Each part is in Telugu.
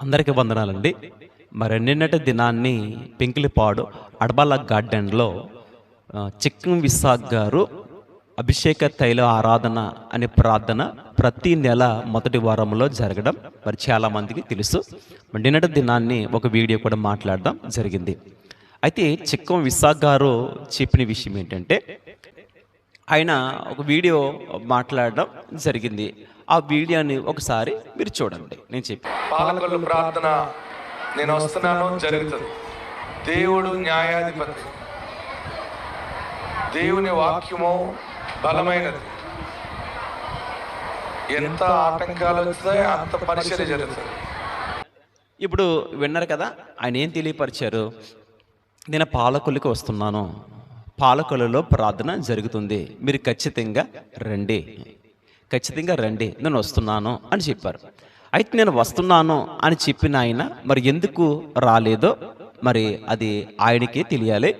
అందరికీ వందనాలండి. మరి నిన్నటి దినాన్ని పింకిలిపాడు అడబాల గార్డెన్లో ఆ, చిక్కం విశాఖ్ గారు అభిషేక తైల ఆరాధన అనే ప్రార్థన ప్రతి నెల మొదటి వారంలో జరగడం మరి చాలా మందికి తెలుసు. మరి నిన్నటి దినాన్ని ఒక వీడియో కూడా మాట్లాడడం జరిగింది. అయితే చిక్కం విశాఖ గారు చెప్పిన విషయం ఏంటంటే ఆయన ఒక వీడియో మాట్లాడడం జరిగింది. ఆ వీడియోని ఒకసారి మీరు చూడండి. నేను చెప్పి పాలకులు ప్రార్థన. నేను వస్తున్నాను జరుగుతుంది. దేవుడు న్యాయాధిపతి. దేవుని వాక్యము బలమైనది. ఎంత ఆటంకాలు వస్తాయో అంత పరిచయం జరుగుతుంది. ఇప్పుడు విన్నారు కదా ఆయన ఏం తెలియపరిచారు? నేను పాలకులకి వస్తున్నాను. పాలకులలో ప్రార్థన జరుగుతుంది. మీరు ఖచ్చితంగా రండి. ఖచ్చితంగా రండి నేను వస్తున్నాను అని చెప్పారు. అయితే నేను వస్తున్నాను అని చెప్పిన ఆయన మరి ఎందుకు రాలేదో మరి అది ఆయనకే తెలియాలి.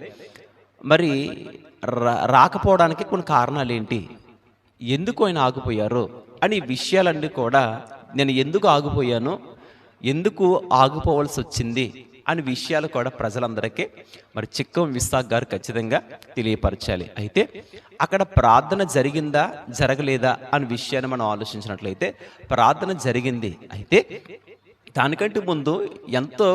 మరి రా- రాకపోవడానికి కొన్ని కారణాలు ఏంటి? ఎందుకు ఆయన ఆగిపోయారు? అని విషయాలన్నీ కూడా నేను ఎందుకు ఆగిపోయాను? ఎందుకు ఆగిపోవాల్సి వచ్చింది? అని విషయాలు కూడా ప్రజలందరికీ మరి చిక్కం విశాఖ గారు ఖచ్చితంగా తెలియపరచాలి. అయితే అక్కడ ప్రార్థన జరిగిందా జరగలేదా అనే విషయాన్ని మనం ఆలోచించినట్లయితే ప్రార్థన జరిగింది. అయితే దానికంటే ముందు ఎంతో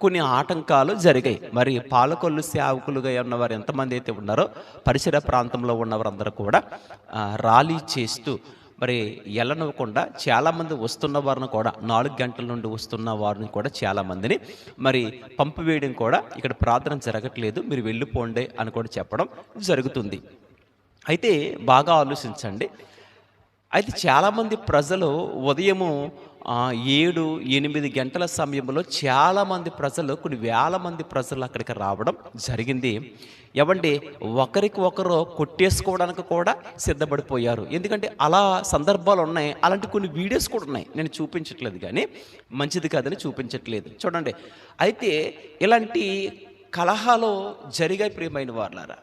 కొన్ని ఆటంకాలు జరిగాయి. మరి పాలకొల్లు సేవకులుగా ఉన్నవారు ఎంతమంది అయితే ఉన్నారో పరిసర ప్రాంతంలో ఉన్నవారందరూ కూడా ఆ, ర్యాలీ చేస్తూ మరి ఎల్లనివ్వకుండా చాలామంది వస్తున్న వారిని కూడా నాలుగు గంటల నుండి వస్తున్న వారిని కూడా చాలామందిని మరి పంపివేయడం కూడా ఇక్కడ ప్రార్థన జరగట్లేదు. మీరు వెళ్ళిపోండి అని కూడా చెప్పడం జరుగుతుంది. అయితే బాగా ఆలోచించండి. అయితే చాలామంది ప్రజలు ఉదయము ఆ, ఏడు ఎనిమిది గంటల సమయంలో చాలామంది ప్రజలు కొన్ని వేల మంది ప్రజలు అక్కడికి రావడం జరిగింది. ఎవండి ఒకరికి ఒకరు కొట్టేసుకోవడానికి కూడా సిద్ధపడిపోయారు. ఎందుకంటే అలా సందర్భాలు ఉన్నాయి. అలాంటి కొన్ని వీడియోస్ కూడా ఉన్నాయి. నేను చూపించట్లేదు కానీ మంచిది కాదని చూపించట్లేదు. చూడండి. అయితే ఇలాంటి కలహాలు జరిగాయి ప్రియమైన వాళ్ళారా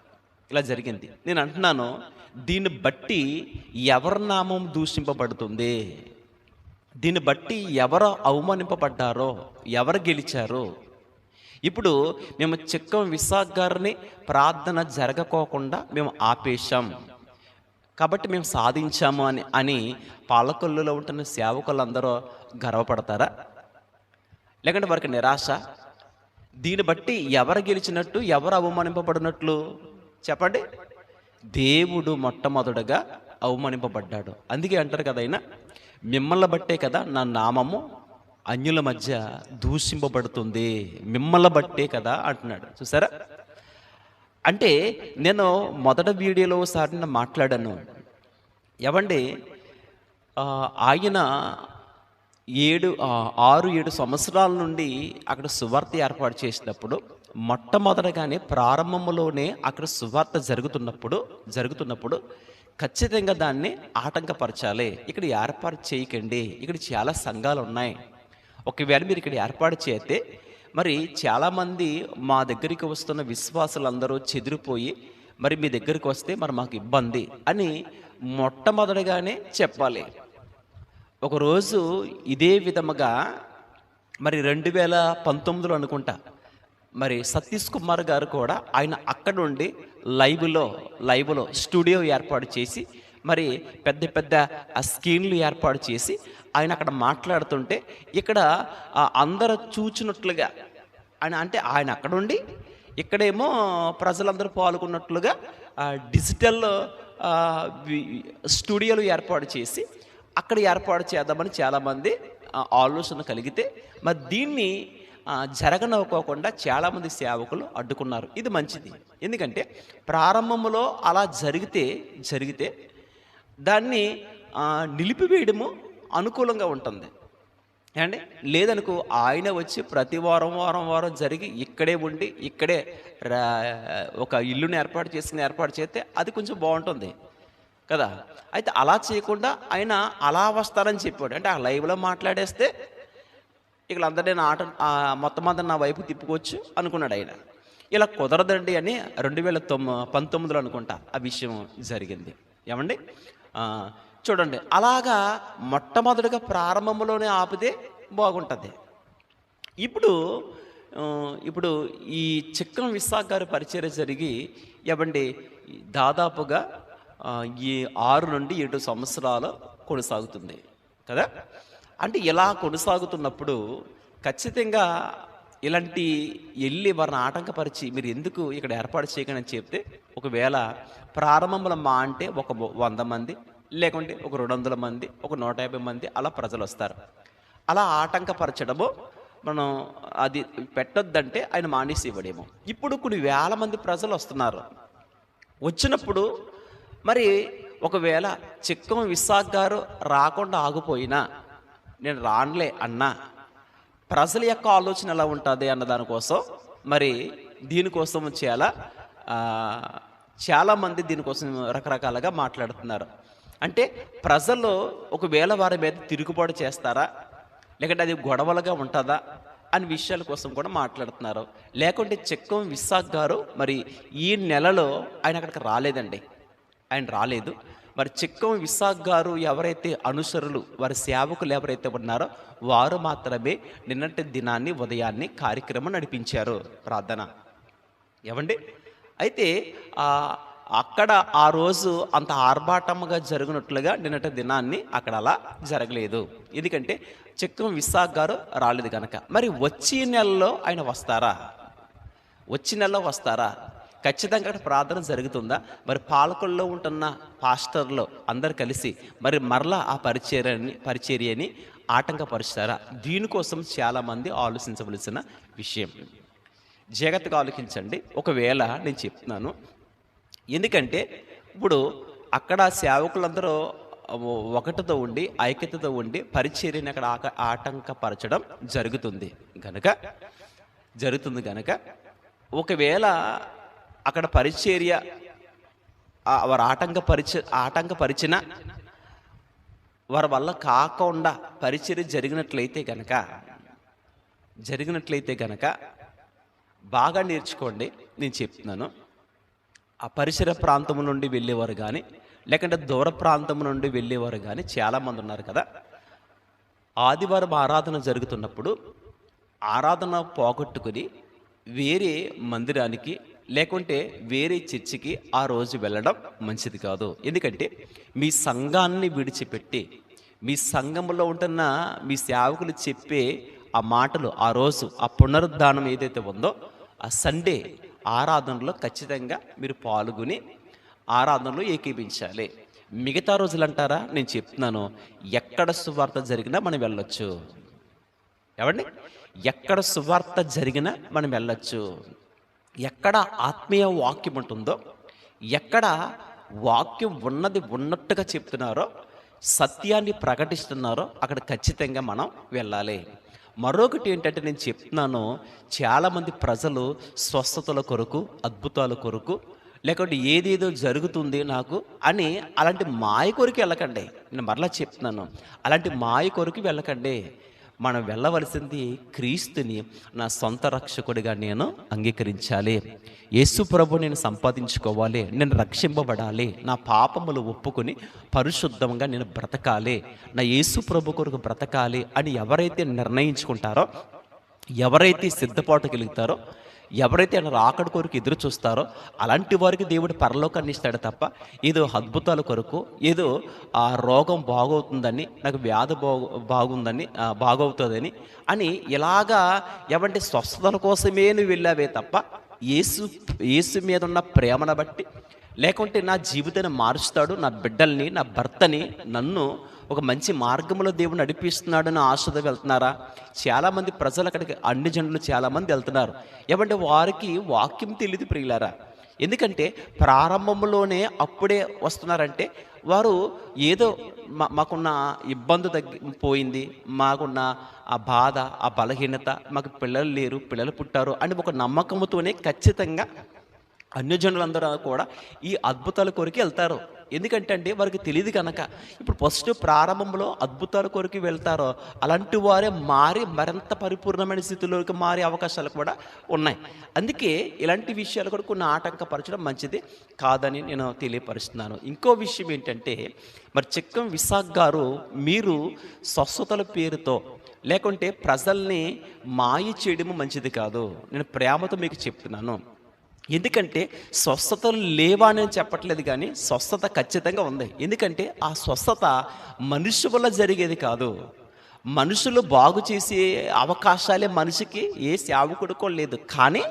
ఇలా జరిగింది. నేను అంటున్నాను దీన్ని బట్టి ఎవరి నామం దూషింపబడుతుంది? దీన్ని బట్టి ఎవరు అవమానింపబడ్డారో ఎవరు గెలిచారో. ఇప్పుడు మేము చిక్కం విశాఖ గారిని ప్రార్థన జరగకోకుండా మేము ఆపేశాం. కాబట్టి మేము సాధించాము అని అని పాలకొల్లులో ఉంటున్న సేవకులందరూ గర్వపడతారా? లేకుంటే వారికి నిరాశ? దీన్ని బట్టి ఎవరు గెలిచినట్టు ఎవరు అవమానింపబడినట్లు చెప్పండి. దేవుడు మొట్టమొదటగా అవమానింపబడ్డాడు. అందుకే అంటారు కదా అయినా మిమ్మల్ని బట్టే కదా నా నామము అన్యుల మధ్య దూషింపబడుతుంది. మిమ్మల్ని బట్టే కదా అంటున్నాడు. చూసారా? అంటే నేను మొదటి వీడియోలో ఒకసారి నేను మాట్లాడాను. ఏమండి ఆయన ఏడు ఆరు ఏడు సంవత్సరాల నుండి అక్కడ సువార్త ఏర్పాటు చేసినప్పుడు మొట్టమొదటగానే ప్రారంభంలోనే అక్కడ సువార్త జరుగుతున్నప్పుడు జరుగుతున్నప్పుడు ఖచ్చితంగా దాన్ని ఆటంకపరచాలి. ఇక్కడ ఏర్పాటు చేయకండి. ఇక్కడ చాలా సంఘాలు ఉన్నాయి ఒకవేళ మీరు ఇక్కడ ఏర్పాటు చేస్తే మరి చాలామంది మా దగ్గరికి వస్తున్న విశ్వాసులందరూ చెదిరిపోయి మరి మీ దగ్గరికి వస్తే మరి మాకు ఇబ్బంది అని మొట్టమొదటిగానే చెప్పాలి. ఒకరోజు ఇదే విధముగా మరి రెండు వేల పంతొమ్మిదిలో అనుకుంటా మరి సతీష్ కుమార్ గారు కూడా ఆయన అక్కడ నుండి లైవ్లో లైవ్లో స్టూడియో ఏర్పాటు చేసి మరి పెద్ద పెద్ద స్క్రీన్లు ఏర్పాటు చేసి ఆయన అక్కడ మాట్లాడుతుంటే ఇక్కడ అందరు అందరూ చూచినట్లుగా ఆయన అంటే ఆయన అక్కడుండి ఇక్కడేమో ప్రజలందరూ పాల్గొన్నట్లుగా డిజిటల్ స్టూడియోలు ఏర్పాటు చేసి అక్కడ ఏర్పాటు చేద్దామని చాలామంది ఆలోచన కలిగితే మరి దీన్ని జరగనవ్వుకోకుండా చాలామంది సేవకులు అడ్డుకున్నారు. ఇది మంచిది. ఎందుకంటే ప్రారంభంలో అలా జరిగితే జరిగితే దాన్ని నిలిపివేయడము అనుకూలంగా ఉంటుంది. ఏమండి? లేదనుకో ఆయన వచ్చి ప్రతి వారం వారం వారం జరిగి ఇక్కడే ఉండి ఇక్కడే రా- ఒక ఇల్లుని ఏర్పాటు చేసుకుని ఏర్పాటు చేస్తే అది కొంచెం బాగుంటుంది. కదా? అయితే అలా చేయకుండా ఆయన అలా వస్తారని చెప్పాడు అంటే ఆ లైవ్లో మాట్లాడేస్తే ఇక్కడ అందరినీ నా ఆట మొత్తం అంతా నా వైపు తిప్పుకోవచ్చు అనుకున్నాడు ఆయన. ఇలా కుదరదండి అని రెండు వేల తొమ్మి పంతొమ్మిదిలో అనుకుంటా ఆ విషయం జరిగింది. ఏమండి? చూడండి అలాగా మొట్టమొదటిగా ప్రారంభంలోనే ఆపితే బాగుంటుంది. ఇప్పుడు ఇప్పుడు ఈ చిక్కం విశాఖ గారి పరిచయం జరిగి ఏమండి దాదాపుగా ఈ ఆరు నుండి ఏడు సంవత్సరాలు కొనసాగుతుంది. కదా? అంటే ఇలా కొనసాగుతున్నప్పుడు ఖచ్చితంగా ఇలాంటి వెళ్ళి వారిని ఆటంకపరిచి మీరు ఎందుకు ఇక్కడ ఏర్పాటు చేయకండి అని చెప్తే ఒకవేళ ప్రారంభంలో మా అంటే ఒక వంద మంది లేకుంటే ఒక రెండు వందల మంది ఒక నూట యాభై మంది అలా ప్రజలు వస్తారు. అలా ఆటంకపరచడము మనం అది పెట్టొద్దంటే ఆయన మానేసి ఇవ్వడేమో. ఇప్పుడు కొన్ని వేల మంది ప్రజలు వస్తున్నారు. వచ్చినప్పుడు మరి ఒకవేళ చిక్కం విశాఖ గారు రాకుండా ఆగిపోయినా నేను రానులే అన్నా. ప్రజల యొక్క ఆలోచన ఎలా ఉంటుంది అన్న దానికోసం మరి దీనికోసం చాలా చాలామంది దీనికోసం రకరకాలుగా మాట్లాడుతున్నారు. అంటే ప్రజలు ఒకవేళ వారి మీద తిరుగుబాటు చేస్తారా? లేకుంటే అది గొడవలుగా ఉంటుందా? అని విషయాల కోసం కూడా మాట్లాడుతున్నారు. లేకుంటే చెక్కం విశాఖ్ గారు మరి ఈ నెలలో ఆయన అక్కడికి రాలేదండి. ఆయన రాలేదు. మరి చిక్కం విశాఖ గారు ఎవరైతే అనుసరులు వారి సేవకులు ఎవరైతే ఉన్నారో వారు మాత్రమే నిన్నటి దినాన్ని ఉదయాన్ని కార్యక్రమం నడిపించారు. ప్రార్థన. ఏమండి? అయితే అక్కడ ఆ రోజు అంత ఆర్భాటంగా జరిగినట్లుగా నిన్నటి దినాన్ని అక్కడ అలా జరగలేదు. ఎందుకంటే చిక్కం విశాఖ గారు రాలేదు కనుక మరి వచ్చే నెలలో ఆయన వస్తారా? వచ్చే నెలలో వస్తారా? ఖచ్చితంగా అక్కడ ప్రార్థన జరుగుతుందా? మరి పాలకుల్లో ఉంటున్న పాస్టర్లు అందరు కలిసి మరి మరలా ఆ పరిచర్యని పరిచర్యని ఆటంకపరుస్తారా? దీనికోసం చాలామంది ఆలోచించవలసిన విషయం. జాగ్రత్తగా ఆలోచించండి. ఒకవేళ నేను చెప్తున్నాను. ఎందుకంటే ఇప్పుడు అక్కడ సేవకులందరూ ఒకటితో ఉండి ఐక్యతతో ఉండి పరిచర్యని అక్కడ ఆక ఆటంకపరచడం జరుగుతుంది గనక జరుగుతుంది గనక. ఒకవేళ అక్కడ పరిచర్య ఆటంక వారు ఆటంకపరిచ ఆటంకపరిచిన వారి వల్ల కాకుండా పరిచర్య జరిగినట్లయితే గనక జరిగినట్లయితే గనక బాగా నేర్చుకోండి నేను చెప్తున్నాను. ఆ పరిసర ప్రాంతం నుండి వెళ్ళేవారు కానీ లేకుంటే దూర ప్రాంతం నుండి వెళ్ళేవారు కానీ చాలామంది ఉన్నారు కదా. ఆదివారం ఆరాధన జరుగుతున్నప్పుడు ఆరాధన పోగొట్టుకుని వేరే మందిరానికి లేకుంటే వేరే చర్చికి ఆ రోజు వెళ్ళడం మంచిది కాదు. ఎందుకంటే మీ సంఘాన్ని విడిచిపెట్టి మీ సంఘంలో ఉంటున్న మీ సేవకులు చెప్పే ఆ మాటలు ఆ రోజు ఆ పునరుద్ధానం ఏదైతే ఉందో ఆ సండే ఆరాధనలో ఖచ్చితంగా మీరు పాల్గొని ఆరాధనలో ఏకీపించాలి మిగతా రోజులు అంటారా? నేను చెప్తున్నాను. ఎక్కడ సువార్త జరిగినా మనం వెళ్ళొచ్చు. ఏమండి ఎక్కడ సువార్త జరిగినా మనం వెళ్ళొచ్చు. ఎక్కడ ఆత్మీయ వాక్యం ఉంటుందో ఎక్కడ వాక్యం ఉన్నది ఉన్నట్టుగా చెప్తున్నారో సత్యాన్ని ప్రకటిస్తున్నారో అక్కడ ఖచ్చితంగా మనం వెళ్ళాలి. మరొకటి ఏంటంటే నేను చెప్తున్నాను చాలామంది ప్రజలు స్వస్థతల కొరకు అద్భుతాల కొరకు లేకుంటే ఏదేదో జరుగుతుంది నాకు అని అలాంటి మాయ కొరకు వెళ్ళకండి. నేను మరలా చెప్తున్నాను అలాంటి మాయ కొరకు వెళ్ళకండి. మనం వెళ్ళవలసింది క్రీస్తుని నా సొంత రక్షకుడిగా నేను అంగీకరించాలి. యేసు ప్రభు నేను సంపాదించుకోవాలి నేను రక్షింపబడాలి నా పాపములు ఒప్పుకొని పరిశుద్ధంగా నేను బ్రతకాలి నా యేసు ప్రభు కొరకు బ్రతకాలి అని ఎవరైతే నిర్ణయించుకుంటారో ఎవరైతే సిద్ధపాటు కలుగుతారో ఎవరైతే ఆయన రాకడ కొరకు ఎదురు చూస్తారో అలాంటి వారికి దేవుడు పరలోకాన్ని ఇస్తాడు తప్ప ఏదో అద్భుతాల కొరకు ఏదో ఆ రోగం బాగవుతుందని నాకు వ్యాధి బాగు బాగుందని బాగవుతుందని అని ఇలాగా ఏమంటే స్వస్థతల కోసమే నువ్వు వెళ్ళావే తప్ప యేసు యేసు మీద ఉన్న ప్రేమను బట్టి లేకుంటే నా జీవితాన్ని మారుస్తాడు నా బిడ్డల్ని నా భర్తని నన్ను ఒక మంచి మార్గంలో దేవుడు నడిపిస్తున్నాడని ఆశతో వెళ్తున్నారా? చాలామంది ప్రజలు అక్కడికి అన్ని జనులు చాలామంది వెళ్తున్నారు. ఏమంటే వారికి వాక్యం తెలియదు ప్రియులారా. ఎందుకంటే ప్రారంభంలోనే అప్పుడే వస్తున్నారంటే వారు ఏదో మా మాకున్న ఇబ్బంది తగ్గి పోయింది మాకున్న ఆ బాధ ఆ బలహీనత మాకు పిల్లలు లేరు పిల్లలు పుట్టారు అని ఒక నమ్మకంతోనే ఖచ్చితంగా అన్యజనులందరూ కూడా ఈ అద్భుతాల కొరికి వెళ్తారు. ఎందుకంటే అండి వారికి తెలియదు కనుక. ఇప్పుడు ఫస్ట్ ప్రారంభంలో అద్భుతాల కొరకు వెళ్తారో అలాంటి వారే మారి మరింత పరిపూర్ణమైన స్థితిలోకి మారే అవకాశాలు కూడా ఉన్నాయి. అందుకే ఇలాంటి విషయాలు కూడా కొన్ని ఆటంకపరచడం మంచిది కాదని నేను తెలియపరుస్తున్నాను. ఇంకో విషయం ఏంటంటే మరి చిక్కం విశాఖ గారు మీరు స్వస్థతల పేరుతో లేకుంటే ప్రజల్ని మాయ చేయడము మంచిది కాదు. నేను ప్రేమతో మీకు చెప్తున్నాను. ఎందుకంటే స్వస్థతలు లేవా అని చెప్పట్లేదు కానీ స్వస్థత ఖచ్చితంగా ఉంది. ఎందుకంటే ఆ స్వస్థత మనిషి వల్ల జరిగేది కాదు. మనుషులు బాగు చేసే అవకాశాలే మనిషికి ఏ సేవకుడుకో లేదు. కానీ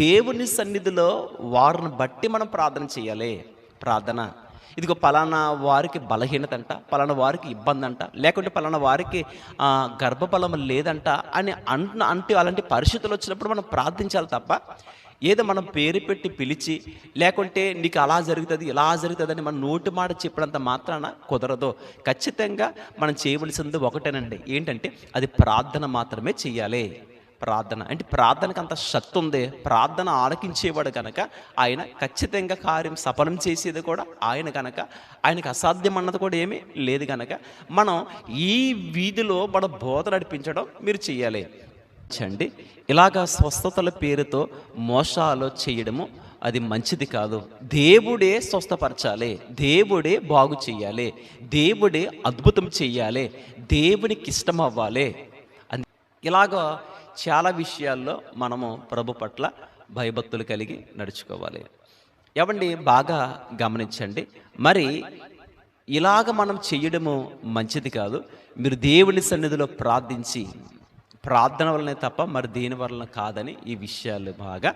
దేవుని సన్నిధిలో వారిని బట్టి మనం ప్రార్థన చేయాలి. ప్రార్థన. ఇదిగో పలానా వారికి బలహీనత అంట పలానా వారికి ఇబ్బంది అంట లేకుంటే పలానా వారికి గర్భఫలం లేదంట అని అంటు అంటే అలాంటి పరిస్థితులు వచ్చినప్పుడు మనం ప్రార్థించాలి తప్ప ఏదో మనం పేరు పెట్టి పిలిచి లేకుంటే నీకు అలా జరుగుతుంది ఇలా జరుగుతుందని మన నోటి మాట చెప్పినంత మాత్రాన కుదరదు. ఖచ్చితంగా మనం చేయవలసింది ఒకటేనండి. ఏంటంటే అది ప్రార్థన మాత్రమే చెయ్యాలి. ప్రార్థన. అంటే ప్రార్థనకు అంత శక్తి ఉంది. ప్రార్థన ఆలకించేవాడు కనుక ఆయన ఖచ్చితంగా కార్యం సఫలం చేసేది కూడా ఆయన కనుక ఆయనకు అసాధ్యం అన్నది కూడా ఏమీ లేదు కనుక మనం ఈ వీధిలో మన బోధ నడిపించడం మీరు చెయ్యాలి. చండి ఇలాగా స్వస్థతల పేరుతో మోసాలు చేయడము అది మంచిది కాదు. దేవుడే స్వస్థపరచాలి. దేవుడే బాగు చేయాలి. దేవుడే అద్భుతం చెయ్యాలి దేవునికి ఇష్టం అవ్వాలి. అని ఇలాగ చాలా విషయాల్లో మనము ప్రభు పట్ల భయభక్తులు కలిగి నడుచుకోవాలి. ఏమండి బాగా గమనించండి. మరి ఇలాగ మనం చేయడము మంచిది కాదు. మీరు దేవుని సన్నిధిలో ప్రార్థించి ప్రార్థన వల్లనే తప్ప మరి దేని వలన కాదని ఈ విషయాలు బాగా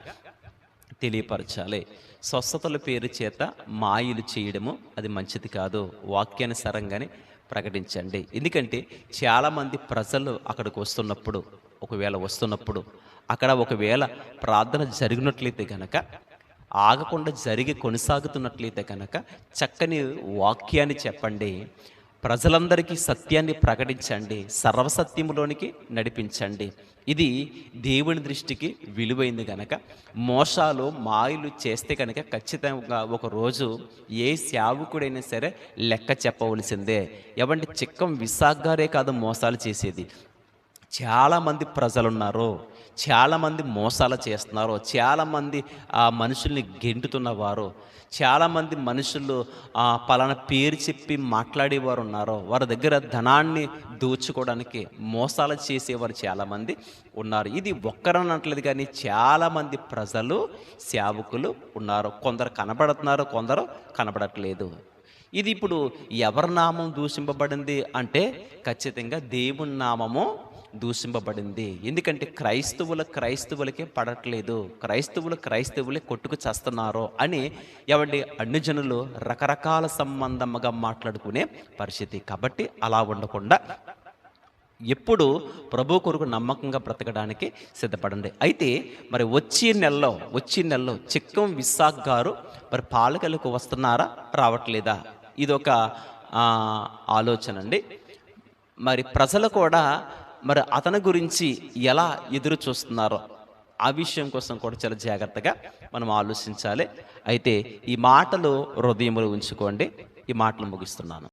తెలియపరచాలి. స్వస్థతల పేరు చేత మాయలు చేయడము అది మంచిది కాదు. వాక్యానుసారంగానే ప్రకటించండి. ఎందుకంటే చాలామంది ప్రజలు అక్కడికి వస్తున్నప్పుడు ఒకవేళ వస్తున్నప్పుడు అక్కడ ఒకవేళ ప్రార్థన జరిగినట్లయితే కనుక ఆగకుండా జరిగి కొనసాగుతున్నట్లయితే కనుక చక్కని వాక్యాన్ని చెప్పండి. ప్రజలందరికీ సత్యాన్ని ప్రకటించండి సర్వసత్యములోనికి నడిపించండి. ఇది దేవుని దృష్టికి విలువైంది కనుక మోసాలు మాయలు చేస్తే కనుక ఖచ్చితంగా ఒక రోజు ఏ సేవకుడైనా సరే లెక్క చెప్పవలసిందే. ఎవంటి చిక్కం విశాఖ గారే కాదు మోసాలు చేసేది. చాలామంది ప్రజలు ఉన్నారు చాలామంది మోసాలు చేస్తున్నారు చాలామంది ఆ మనుషుల్ని గెంటుతున్నవారు చాలామంది మనుషులు ఆ పలానా పేరు చెప్పి మాట్లాడేవారు ఉన్నారు. వారి దగ్గర ధనాన్ని దోచుకోవడానికి మోసాలు చేసేవారు చాలామంది ఉన్నారు. ఇది ఒక్కరనట్లేదు కానీ చాలామంది ప్రజలు సేవకులు ఉన్నారు. కొందరు కనబడుతున్నారు కొందరు కనబడట్లేదు. ఇది ఇప్పుడు ఎవరి నామం దూషింపబడింది అంటే ఖచ్చితంగా దేవుని నామము దూషింపబడింది. ఎందుకంటే క్రైస్తవుల క్రైస్తవులకే పడట్లేదు. క్రైస్తవులు క్రైస్తవులే కొట్టుకు చేస్తున్నారో అని ఎవండి అన్నిజనులు రకరకాల సంబంధముగా మాట్లాడుకునే పరిస్థితి. కాబట్టి అలా ఉండకుండా ఎప్పుడు ప్రభు కొరకు నమ్మకంగా బ్రతకడానికి సిద్ధపడండి. అయితే మరి వచ్చే నెలలో వచ్చే నెలలో చిక్కం విశాఖ గారు మరి పాలకలకు వస్తున్నారా రావట్లేదా? ఇదొక ఒక ఆలోచన అండి. మరి ప్రజలు కూడా మరి అతని గురించి ఎలా ఎదురు చూస్తున్నారో ఆ విషయం కోసం కూడా చాలా జాగ్రత్తగా మనం ఆలోచించాలి. అయితే ఈ మాటలు హృదయంలో ఉంచుకోండి. ఈ మాటలు ముగిస్తున్నాను.